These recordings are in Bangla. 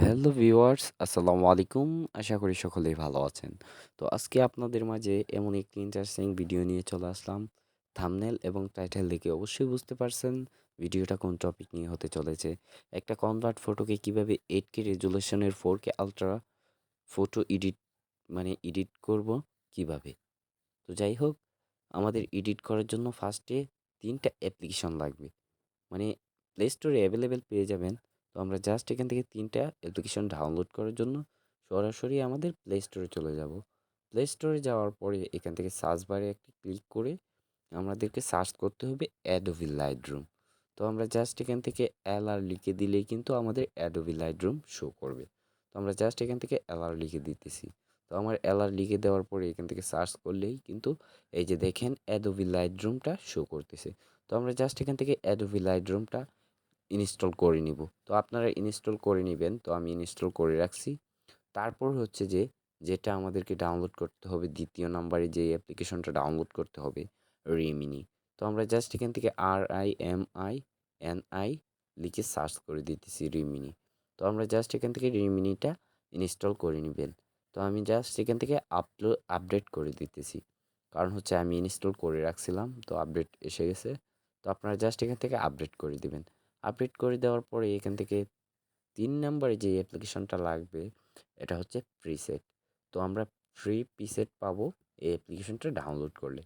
হ্যালো ভিউয়ার্স আসসালামু আলাইকুম আশা করি সকলেই ভালো আছেন তো আজকে আপনাদের মাঝে এমন একটি ইন্টারেস্টিং ভিডিও নিয়ে চলে আসলাম থামনেল এবং টাইটেল দেখে অবশ্যই বুঝতে পারছেন ভিডিওটা কোন টপিক নিয়ে হতে চলেছে একটা কনভার্ট ফটোকে কীভাবে eight K রেজুলেশনের four K ultra photo edit মানে এডিট করব কীভাবে তো যাই হোক আমাদের এডিট করার জন্য ফার্স্টে তিনটা অ্যাপ্লিকেশন লাগবে। মানে প্লে স্টোরে অ্যাভেলেবেল পেয়ে যাবেন। তো আমরা জাস্ট এখান থেকে তিনটা অ্যাপ্লিকেশন ডাউনলোড করার জন্য সরাসরি আমাদের প্লে স্টোরে চলে যাব। প্লে স্টোরে যাওয়ার পরে এখান থেকে সার্চ বারে একটি ক্লিক করে আমাদেরকে সার্চ করতে হবে অ্যাডোভি লাইটরুম তো আমরা জাস্ট এখান থেকে এল আর লিখে দিলেই কিন্তু আমাদের অ্যাডোভি লাইটরুম শো করবে। তো আমরা জাস্ট এখান থেকে এল আর লিখে দিতেছি। তো আমার এল আর লিখে দেওয়ার পরে এখান থেকে সার্চ করলেই কিন্তু এই যে দেখেন অ্যাডোভি লাইটরুমটা শো করতেছে। তো আমরা জাস্ট এখান থেকে অ্যাডোভি লাইটরুমটা ইনস্টল করে নিব। তো আপনারা ইনস্টল করে নেবেন, তো আমি ইনস্টল করে রাখছি। তারপর হচ্ছে যে, যেটা আমাদেরকে ডাউনলোড করতে হবে, দ্বিতীয় নাম্বারে যে অ্যাপ্লিকেশনটা ডাউনলোড করতে হবে রিমিনি তো আমরা জাস্ট এখান থেকে আর I M I N I লিখে সার্চ করে দিতেছি রিমিনি তো আমরা জাস্ট এখান থেকে রিমিনিটা ইনস্টল করে নেবেন। তো আমি জাস্ট এখান থেকে আপলোড আপডেট করে দিতেছি। কারণ হচ্ছে আমি ইনস্টল করে রাখছিলাম, তো আপডেট এসে গেছে। তো আপনারা জাস্ট এখান থেকে আপডেট করে দিবেন। আপডেট করে দেওয়ার পরে এখান থেকে তিন নম্বরে যে অ্যাপ্লিকেশনটা লাগবে, এটা হচ্ছে প্রিসেট তো আমরা ফ্রি প্রিসেট পাবো এই অ্যাপ্লিকেশনটা ডাউনলোড করলে।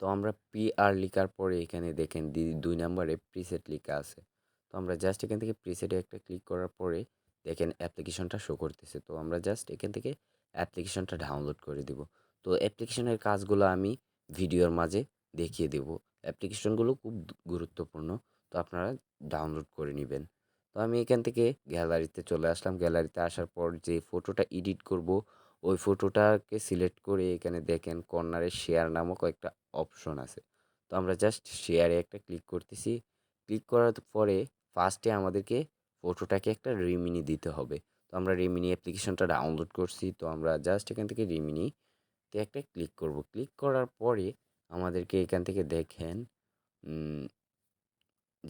তো আমরা পি আর লিখার পরে এখানে দেখেন দুই নম্বরে প্রিসেট লেখা আছে। তো আমরা জাস্ট এখান থেকে প্রিসেটে একটা ক্লিক করার পরে দেখেন অ্যাপ্লিকেশনটা শো করতেছে। তো আমরা জাস্ট এখান থেকে অ্যাপ্লিকেশনটা ডাউনলোড করে দেব। তো অ্যাপ্লিকেশনের কাজগুলো আমি ভিডিওর মাঝে দেখিয়ে দেব। অ্যাপ্লিকেশনগুলো খুব গুরুত্বপূর্ণ। তো আপনারা ডাউনলোড করে নেবেন। তো আমি এখান থেকে গ্যালারিতে চলে আসলাম। গ্যালারিতে আসার পর যে ফটোটা এডিট করব, ওই ফটোটাকে সিলেক্ট করে এখানে দেখেন কর্নারে শেয়ার নামক একটা অপশন আছে। তো আমরা জাস্ট শেয়ারে একটা ক্লিক করতেছি। ক্লিক করার পরে ফার্স্টে আমাদেরকে ফটোটাকে একটা রিমিনি দিতে হবে। তো আমরা রিমিনি অ্যাপ্লিকেশনটা ডাউনলোড করছি। তো আমরা জাস্ট এখান থেকে রিমিনিতে একটা ক্লিক করব। ক্লিক করার পরে আমাদেরকে এখান থেকে দেখেন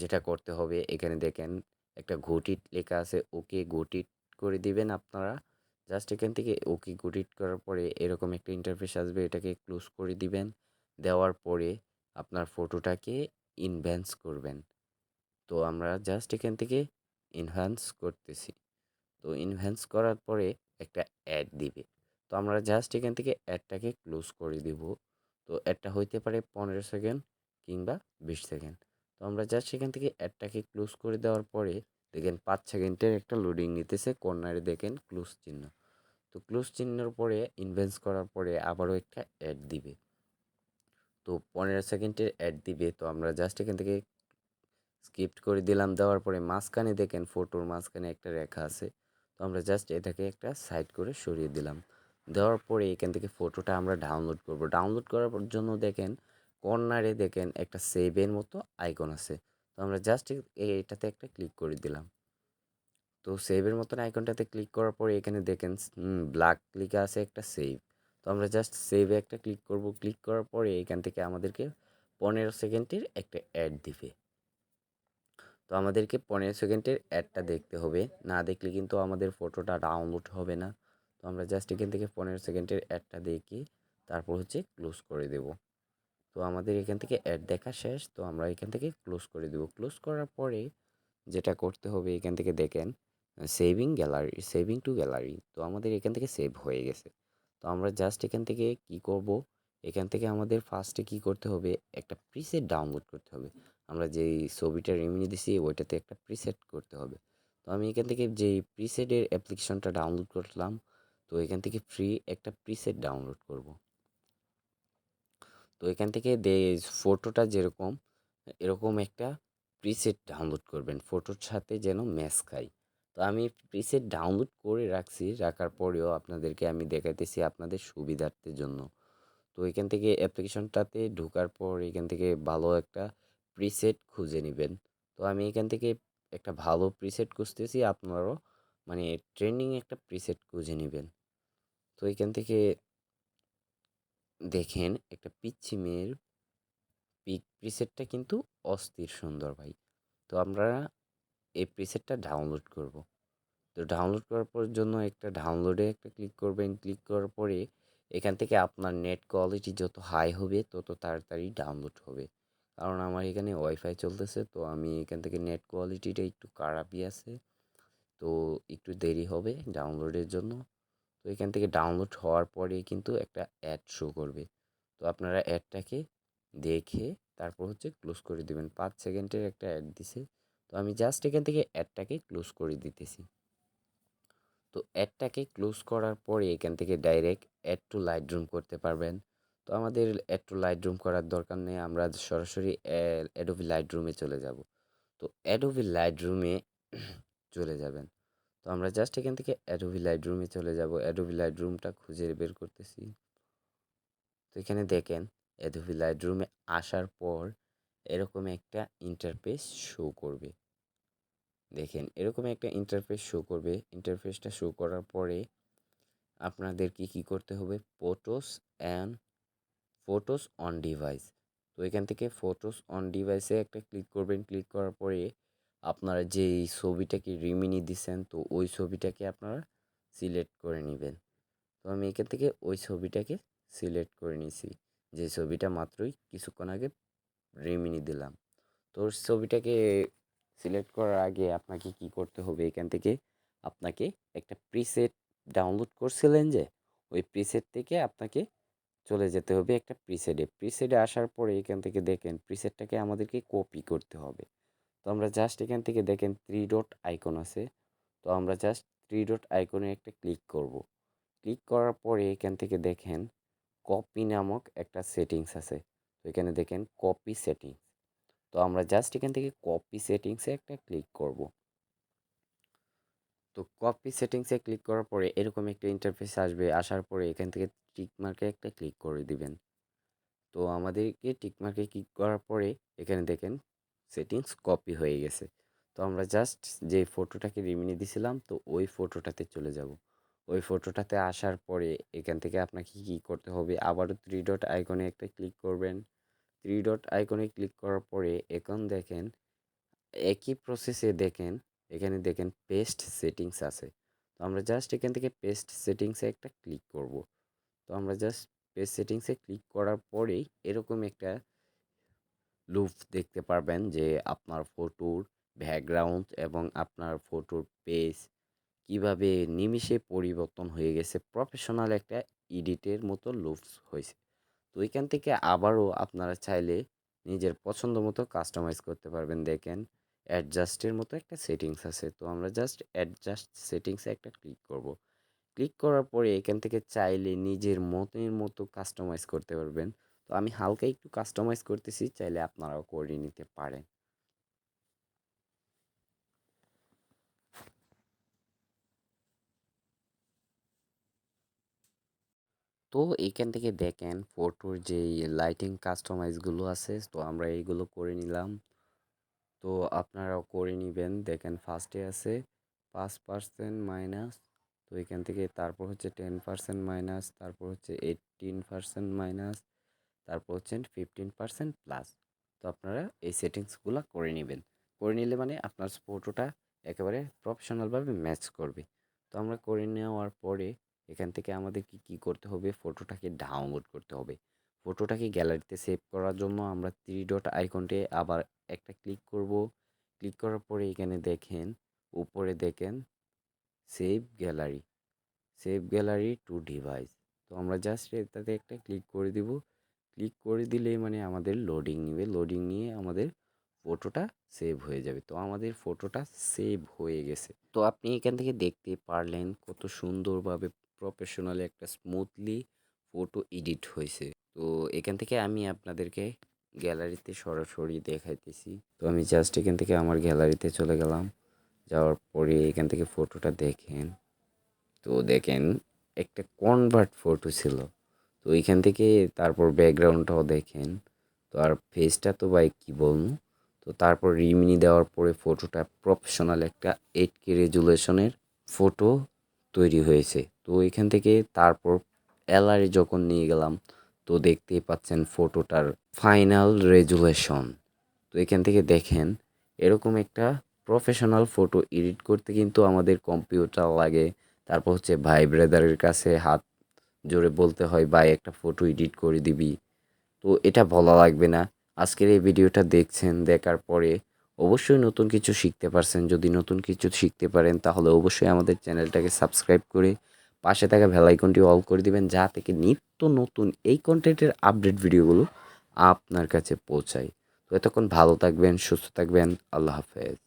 যেটা করতে হবে, এখানে দেখেন একটা ঘটিট লেখা আছে, ওকে ঘটিট করে দিবেন আপনারা। জাস্ট এখান থেকে ওকে ঘটিট করার পরে এরকম একটা ইন্টারফেস আসবে, এটাকে ক্লোজ করে দিবেন। দেওয়ার পরে আপনার ফটোটাকে ইনভ্যান্স করবেন। তো আমরা জাস্ট এখান থেকে ইনহ্যান্স করতেছি। তো ইনহ্যান্স করার পরে একটা অ্যাড দিবে। তো আমরা জাস্ট এখান থেকে অ্যাডটাকে ক্লোজ করে দিব। তো অ্যাডটা হইতে পারে পনেরো সেকেন্ড কিংবা বিশ সেকেন্ড। তো আমরা জাস্ট সেখান থেকে অ্যাডটাকে ক্লোজ করে দেওয়ার পরে দেখেন পাঁচ সেকেন্ডের একটা লোডিং নিতেছে কর্নারে দেখেন ক্লোজ চিহ্ন। তো ক্লোজ চিহ্নের পরে ইনভেন্স করার পরে আবারও একটা অ্যাড দিবে। তো পনেরো সেকেন্ডের অ্যাড দিবে, তো আমরা জাস্ট এখান থেকে স্কিপ্ট করে দিলাম, দেওয়ার পরে মাঝখানে দেখেন ফটোর মাঝখানে একটা রেখা আছে। তো আমরা জাস্ট এটাকে একটা সাইড করে সরিয়ে দিলাম। দেওয়ার পরে এখান থেকে ফটোটা আমরা ডাউনলোড করব। ডাউনলোড করার জন্য দেখেন কর্নারে দেখেন একটা সেভের মতো আইকন আছে। তো আমরা জাস্ট এটাতে একটা ক্লিক করে দিলাম। তো সেভের মতন আইকনটাতে ক্লিক করার পরে এখানে দেখেন ব্ল্যাক ক্লিকে আছে একটা সেভ তো আমরা জাস্ট সেভে একটা ক্লিক করব। ক্লিক করার পরে এখান থেকে আমাদেরকে পনেরো সেকেন্ডের একটা অ্যাড দিবে। তো আমাদেরকে পনেরো সেকেন্ডের অ্যাডটা দেখতে হবে। না দেখলে কিন্তু আমাদের ফটোটা ডাউনলোড হবে না। তো আমরা জাস্ট এখান থেকে পনেরো সেকেন্ডের অ্যাডটা দেখে তারপর হচ্ছে ক্লোজ করে দেব। তো আমাদের এখান থেকে অ্যাড দেখা শেষ, তো আমরা এখান থেকে ক্লোজ করে দেব। ক্লোজ করার পরে যেটা করতে হবে এখান থেকে দেখেন saving gallery saving to gallery তো আমাদের এখান থেকে সেভ হয়ে গেছে। তো আমরা জাস্ট এখান থেকে কি করব? এখান থেকে আমাদের ফার্স্টে কি করতে হবে? একটা প্রিসেট ডাউনলোড করতে হবে। আমরা যেই ছবিটা রেমিনি দিছি, ওইটাতে একটা প্রিসেট করতে হবে। তো আমি এখান থেকে যেই প্রিসেটের অ্যাপ্লিকেশনটা ডাউনলোড করলাম, তো এখান থেকে ফ্রি একটা প্রিসেট ডাউনলোড করব। তো এখান থেকে দে ফটোটা যেরকম, এরকম একটা প্রিসেট ডাউনলোড করবেন। ফটোর সাথে যেন ম্যাচ খায় তো আমি প্রিসেট ডাউনলোড করে রাখছি, রাখার পরেও আপনাদেরকে আমি দেখাইতেছি আপনাদের সুবিধার্থের জন্য। তো এখান থেকে অ্যাপ্লিকেশনটাতে ঢোকার পর এখান থেকে ভালো একটা প্রিসেট খুঁজে নেবেন। তো আমি এখান থেকে একটা ভালো প্রিসেট খুঁজতেছি, আপনারাও মানে ট্রেন্ডিং একটা প্রিসেট খুঁজে নেবেন। তো এখান থেকে দেখেন, একটা পিচ্ছি মেয়ের পিক প্রিসেটটা কিন্তু অস্থির সুন্দর ভাই। তো আমরা এই প্রিসেটটা ডাউনলোড করব। তো ডাউনলোড করার পর জন্য একটা ডাউনলোডে একটা ক্লিক করবেন। ক্লিক করার পরে এখান থেকে আপনার নেট কোয়ালিটি যত হাই হবে, তত তাড়াতাড়ি ডাউনলোড হবে। কারণ আমার এখানে ওয়াইফাই চলতেছে, তো আমি এখান থেকে নেট কোয়ালিটিটা একটু খারাপই আছে। তো একটু দেরি হবে ডাউনলোডের জন্য। তো এখান থেকে ডাউনলোড হওয়ার পরে কিন্তু একটা অ্যাড শো করবে। তো আপনারা অ্যাডটাকে দেখে তারপর হচ্ছে ক্লোজ করে দিবেন। পাঁচ সেকেন্ডের একটা অ্যাড দিছে। তো আমি জাস্ট এখান থেকে অ্যাডটাকে ক্লোজ করে দিতেছি। তো অ্যাডটাকে ক্লোজ করার পরে এখান থেকে direct add to light room করতে পারবেন। তো আমাদের অ্যাড টু লাইট রুম করার দরকার নেই। আমরা সরাসরি অ্যাডোবি লাইট রুমে চলে যাব। তো অ্যাডোবি লাইট রুমে চলে যাবেন। তো আমরা জাস্ট এখান থেকে অ্যাডোবি লাইট রুমে চলে যাব। অ্যাডোবি লাইট রুমটা খুঁজে বের করতেছি। তো এখানে দেখেন অ্যাডোবি লাইট রুমে আসার পর এরকম একটা ইন্টারফেস শো করবে। দেখেন, এরকম একটা ইন্টারফেস শো করবে। ইন্টারফেসটা শো করার পরে আপনাদের কি কি করতে হবে? Photos and photos on device তো এখান থেকে ফটোস অন ডিভাইসে একটা ক্লিক করবেন। ক্লিক করার পরে আপনারা যে ছবিটাকে রিমিনি দিছেন, তো ওই ছবিটাকে আপনারা সিলেক্ট করে নেবেন। তো আমি এখান থেকে ওই ছবিটাকে সিলেক্ট করে নিছি, যে ছবিটা মাত্রই কিছুক্ষণ আগে রিমিনি দিলাম। তো ছবিটাকে সিলেক্ট করার আগে আপনাকে কি করতে হবে, এখান থেকে আপনাকে একটা প্রিসেট ডাউনলোড করছিলেন যে, ওই প্রিসেট থেকে আপনাকে চলে যেতে হবে একটা প্রিসেটে। প্রিসেটে আসার পরে এখান থেকে দেখেন, প্রিসেটটাকে আমাদেরকে কপি করতে হবে। তো আমরা জাস্ট এখান থেকে দেখেন থ্রি ডট আইকন আছে। তো আমরা জাস্ট থ্রি ডট আইকনে একটা ক্লিক করব। ক্লিক করার পরে এখান থেকে দেখেন কপি নামক একটা সেটিংস আছে। তো এখানে দেখেন কপি সেটিংস তো আমরা জাস্ট এখান থেকে কপি সেটিংসে একটা ক্লিক করব। তো কপি সেটিংসে ক্লিক করার পরে এরকম একটা ইন্টারফেস আসবে। আসার পরে এখান থেকে টিক মার্কে একটা ক্লিক করে দিবেন। তো আমাদেরকে টিক মার্কে ক্লিক করার পরে এখানে দেখেন সেটিংস কপি হয়ে গেছে। তো আমরা জাস্ট যে ফটোটাকে রিমিনি দিছিলাম, তো ওই ফটোটাতে চলে যাব। ওই ফটোটাতে আসার পরে এখান থেকে আপনাকে কী করতে হবে, আবারও থ্রি ডট আইকনে একটা ক্লিক করবেন। থ্রি ডট আইকনে ক্লিক করার পরে এখন দেখেন, একই প্রসেসে দেখেন, এখানে দেখেন পেস্ট সেটিংস আছে। তো আমরা জাস্ট এখান থেকে পেস্ট সেটিংসে একটা ক্লিক করব। তো আমরা জাস্ট পেস্ট সেটিংসে ক্লিক করার পরেই এরকম একটা লুপ দেখতে পারবেন যে আপনার ফটোর ব্যাকগ্রাউন্ড এবং আপনার ফটোর পেজ কীভাবে নিমিষে পরিবর্তন হয়ে গেছে, প্রফেশনাল একটা এডিটের মতো লুপস হয়েছে। তো এখান থেকে আবারও আপনারা চাইলে নিজের পছন্দ মতো কাস্টমাইজ করতে পারবেন। দেখেন, অ্যাডজাস্টের মতো একটা সেটিংস আছে। তো আমরা জাস্ট অ্যাডজাস্ট সেটিংসে একটা ক্লিক করব। ক্লিক করার পরে এখান থেকে চাইলে নিজের মতের মতো কাস্টমাইজ করতে পারবেন। তো আমি হালকা একটু কাস্টমাইজ করতেছি, চাইলে আপনারাও করে নিতে পারেন। তো এইখান থেকে দেখেন ফটোর যে লাইটিং কাস্টমাইজগুলো আছে, তো আমরা এইগুলো করে নিলাম। তো আপনারাও করে নেবেন। দেখেন ফার্স্টে আছে পাঁচ পার্সেন্ট মাইনাস তো এখান থেকে তারপর হচ্ছে টেন পার্সেন্ট মাইনাস তারপর হচ্ছে এইটিন পার্সেন্ট মাইনাস তারপর হচ্ছে ফিফটিন পার্সেন্ট প্লাস তো আপনারা এই সেটিংসগুলো করে নেবেন। করে নিলে মানে আপনার ফটোটা একেবারে প্রফেশনালভাবে ম্যাচ করবে। তো আমরা করে নেওয়ার পরে এখান থেকে আমাদের কি কী করতে হবে? ফটোটাকে ডাউনলোড করতে হবে। ফটোটাকে গ্যালারিতে সেভ করার জন্য আমরা থ্রি ডট আইকনটে আবার একটা ক্লিক করব। ক্লিক করার পরে এখানে দেখেন, উপরে দেখেন save gallery save gallery to device তো আমরা জাস্ট এটাতে একটা ক্লিক করে দিব। ক্লিক করে দিলেই মানে আমাদের লোডিং নেবে। লোডিং নিয়ে আমাদের ফটোটা সেভ হয়ে যাবে। তো আমাদের ফটোটা সেভ হয়ে গেছে। তো আপনি এখান থেকে দেখতে পারলেন কত সুন্দরভাবে প্রফেশনালি একটা স্মুথলি ফটো এডিট হয়েছে। তো এখান থেকে আমি আপনাদেরকে গ্যালারিতে সরাসরি দেখাইতেছি। তো আমি জাস্ট এখান থেকে আমার গ্যালারিতে চলে গেলাম। যাওয়ার পরে এখান থেকে ফটোটা দেখেন। তো দেখেন একটা কনভার্ট ফটো ছিল। তো এইখান থেকে তারপর ব্যাকগ্রাউন্ডটাও দেখেন। তো আর ফেসটা তো ভাই কী বলব? তো তারপর রিমিনি দেওয়ার পরে ফটোটা প্রফেশনাল একটা এইট কে রেজুলেশনের ফটো তৈরি হয়েছে। তো এখান থেকে তারপর এলআরে যখন নিয়ে গেলাম, তো দেখতেই পাচ্ছেন ফটোটার ফাইনাল রেজুলেশন তো এখান থেকে দেখেন, এরকম একটা প্রফেশনাল ফটো এডিট করতে কিন্তু আমাদের কম্পিউটার লাগে। তারপর হচ্ছে ভাই ব্রাদারের কাছে হাত জোরে বলতে হয়, ভাই, একটা ফটো এডিট করে দিবি। তো এটা বলা লাগবে না। আজকের এই ভিডিওটা দেখছেন, দেখার পরে অবশ্যই নতুন কিছু শিখতে পারছেন। যদি নতুন কিছু শিখতে পারেন, তাহলে অবশ্যই আমাদের চ্যানেলটাকে সাবস্ক্রাইব করে পাশে থাকা বেল আইকনটি অল করে দিবেন যা থেকে নিত্য নতুন এই কন্টেন্টের আপডেট ভিডিওগুলো আপনার কাছে পৌঁছায়। তো এতক্ষণ ভালো থাকবেন, সুস্থ থাকবেন। আল্লাহ হাফেজ।